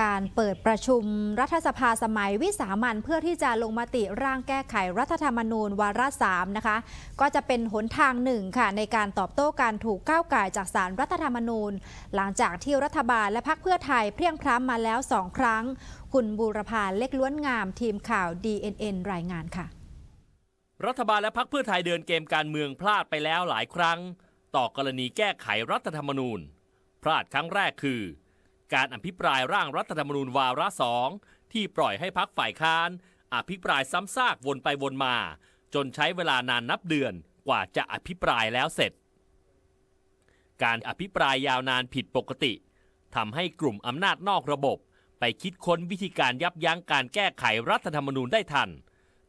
การเปิดประชุมรัฐสภาสมัยวิสามันเพื่อที่จะลงมติร่างแก้ไขรัฐธรรมนูญวาระสามนะคะ ก็จะเป็นหนทางหนึ่งค่ะในการตอบโต้การถูกก้าวไก่จากสารรัฐธรรมนูญ หลังจากที่รัฐบาลและพรรคเพื่อไทยเพียงพร้ำมาแล้วสองครั้ง คุณบูรพาเล็กล้วนงามทีมข่าว DNN รายงานค่ะ รัฐบาลและพรรคเพื่อไทยเดินเกมการเมืองพลาดไปแล้วหลายครั้ง ต่อกรณีแก้ไขรัฐธรรมนูญ พลาดครั้งแรกคือ การอภิปรายร่างรัฐธรรมนูญวาระสองที่ปล่อยให้พักฝ่ายค้าน อภิปรายซ้ำซากวนไปวนมา จนใช้เวลานานนับเดือนกว่าจะอภิปรายแล้วเสร็จ การอภิปรายยาวนานผิดปกติทำให้กลุ่มอำนาจนอกระบบ ไปคิดค้นวิธีการยับยั้งการแก้ไขรัฐธรรมนูญได้ทัน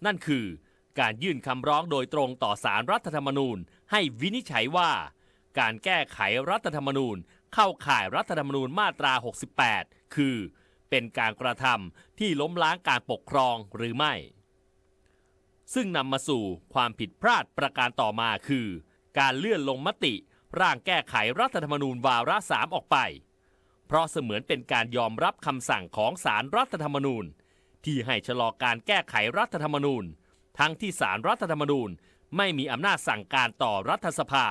นั่นคือการยื่นคำร้องโดยตรงต่อสารรัฐธรรมนูญ ให้วินิจฉัยว่า การแก้ไขรัฐธรรมนูญ เข้าข่ายรัฐธรรมนูญมาตรา 68 คือ เป็นการกระทำที่ล้มล้างการปกครองหรือไม่ ซึ่งนำมาสู่ความผิดพลาดประการต่อมาคือ การเลื่อนลงมติ ร่างแก้ไขรัฐธรรมนูญวาระสามออกไป เพราะเสมือนเป็นการยอมรับคำสั่งของสารรัฐธรรมนูญ ที่ให้ชะลอการแก้ไขรัฐธรรมนูญ ทั้งที่สารรัฐธรรมนูญไม่มีอำนาจสั่งการต่อรัฐสภา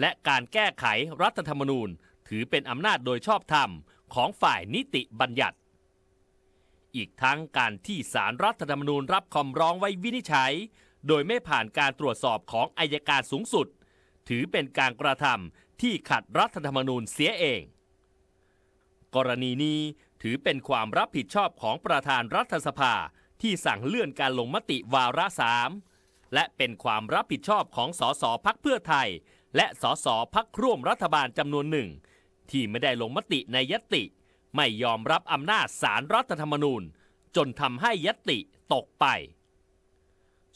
และการแก้ไขรัฐธรรมนูญ ถือเป็นอำนาจโดยชอบธรรมของฝ่ายนิติบัญญัติ อีกทั้งการที่สารรัฐธรรมนูญรับคำร้องไว้วินิจฉัย โดยไม่ผ่านการตรวจสอบของอายการสูงสุด ถือเป็นการกระทำที่ขัดรัฐธรรมนูญเสียเอง กรณีนี้ถือเป็นความรับผิดชอบของประธานรัฐสภาที่สั่งเลื่อนการลงมติวาระสามและเป็นความรับผิดชอบของสสพักเพื่อไทย และสสพักร่วมรัฐบาลจำนวนหนึ่ง ที่ไม่ได้ลงมติในยติ ไม่ยอมรับอำนาจสารรัฐธรรมนูญ จนทำให้ยติตกไป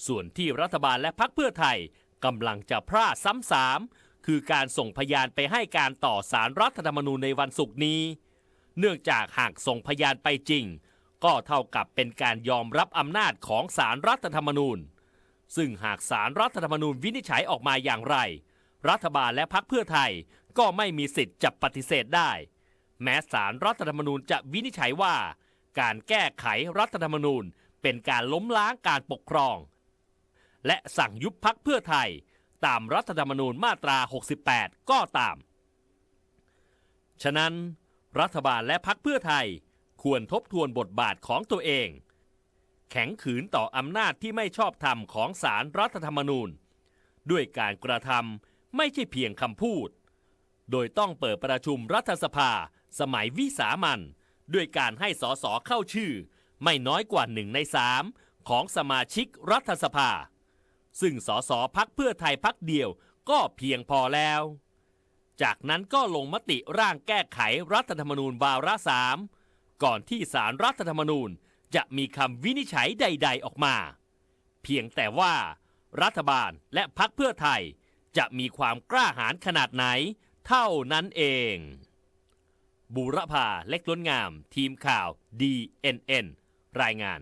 ส่วนที่รัฐบาลและพักเพื่อไทยกำลังจะพลาดซ้ำสามคือการส่งพยานไปให้การต่อสารรัฐธรรมนูญในวันศุกร์นี้ เนื่องจากหากส่งพยานไปจริง ก็เท่ากับเป็นการยอมรับอำนาจของสารรัฐธรรมนูญ ซึ่งหากสารรัฐธรรมนูญวินิจฉัยออกมาอย่างไร รัฐบาลและพักเพื่อไทยก็ไม่มีสิทธิ์จะปฏิเสธได้ แม้สารรัฐธรรมนูญจะวินิจฉัยว่า การแก้ไขรัฐธรรมนูญเป็นการล้มล้างการปกครอง และสั่งยุบพักเพื่อไทย ตามรัฐธรรมนูญมาตรา 68 ก็ตาม ฉะนั้นรัฐบาลและพักเพื่อไทยควรทบทวนบทบาทของตัวเอง แข็งขืนต่ออำนาจที่ไม่ชอบธรรมของสารรัฐธรรมนูญ ด้วยการกระทำ ไม่ใช่เพียงคำพูด โดยต้องเปิดประชุมรัฐสภา สมัยวิสามันด้วยการให้สสเข้าชื่อ ไม่น้อยกว่าหนึ่งในสามของสมาชิกรัฐสภา ซึ่งสสพักเพื่อไทยพักเดียวก็เพียงพอแล้ว จากนั้นก็ลงมติร่างแก้ไขรัฐธรรมนูญวาระสามก่อนที่สารรัฐธรรมนูญจะมีคำวินิจฉัยใด ๆออกมา เพียงแต่ว่า รัฐบาลและพักเพื่อไทย จะมีความกล้าหาญขนาดไหน เท่านั้นเอง บุรพาเล็กล้นงาม ทีมข่าว DNN รายงาน